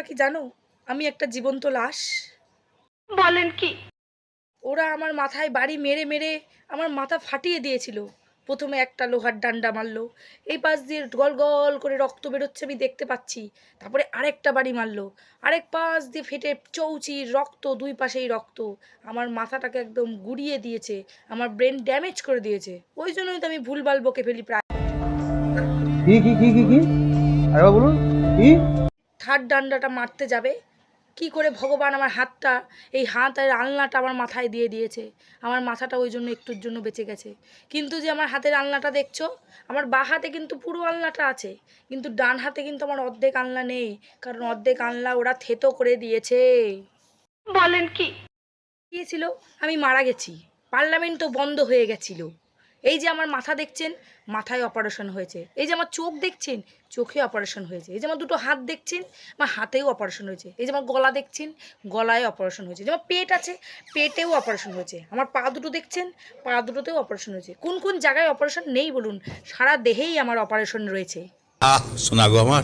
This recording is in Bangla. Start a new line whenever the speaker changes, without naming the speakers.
তোমরা কি জানো? আমি একটা জীবন্ত লাশ।
বলেন কি?
ওরা আমার মাথায় বাড়ি মেরে মেরে আমার মাথা ফাটিয়ে দিয়েছিল। প্রথমে একটা লোহার ডান্ডা মারলো। এই পাশ দিয়ে গল গল করে রক্ত বেরোচ্ছে আমি দেখতে পাচ্ছি। তারপরে আরেকটা বাড়ি মারলো। আরেক পাশ দিয়ে ফেটে চৌচির রক্ত দুই পাশেই রক্ত। আমার মাথাটাকে একদম গুড়িয়ে দিয়েছে। আমার ব্রেন ড্যামেজ করে দিয়েছে। ওই জন্যই তো আমি ভুলভাল বকে ফেলি প্রায়।
কি কি কি কি কি? আরেকবার বলুন। কি?
থার্ড ডান্ডাটা মারতে যাবে? কি করে ভগবান আমার হাতটা এই হাত আর আলনাটা আমার মাথায় দিয়ে দিয়েছে? আমার মাথাটা ওই জন্য একটুর জন্য বেঁচে গেছে। কিন্তু যে আমার হাতের আলনাটা দেখছ আমার বা হাতে কিন্তু পুরো আলনাটা আছে কিন্তু ডান হাতে কিন্তু আমার অর্ধেক আলনা নেই কারণ অর্ধেক আলনা ওরা থেতো করে দিয়েছে।
বলেন কি?
গিয়েছিল আমি মারা গেছি। পার্লামেন্টও বন্ধ হয়ে গেছিল। এই যে আমার মাথা দেখছেন, মাথায় অপারেশন হয়েছে। এই যে আমার চোখ দেখছেন, চোখে অপারেশন হয়েছে। এই যে আমার দুটো হাত দেখছেন, আমার হাতেও অপারেশন হয়েছে। এই যে আমার গলা দেখছেন, গলায় অপারেশন হয়েছে। যে আমার পেট আছে, পেটেও অপারেশন হয়েছে। আমার পা দুটো দেখছেন, পা দুটোতেও অপারেশন হয়েছে। কোন কোন জায়গায় অপারেশন নেই বলুন, সারা দেহেই আমার অপারেশন রয়েছে।
আহ, শোনা গো আমার।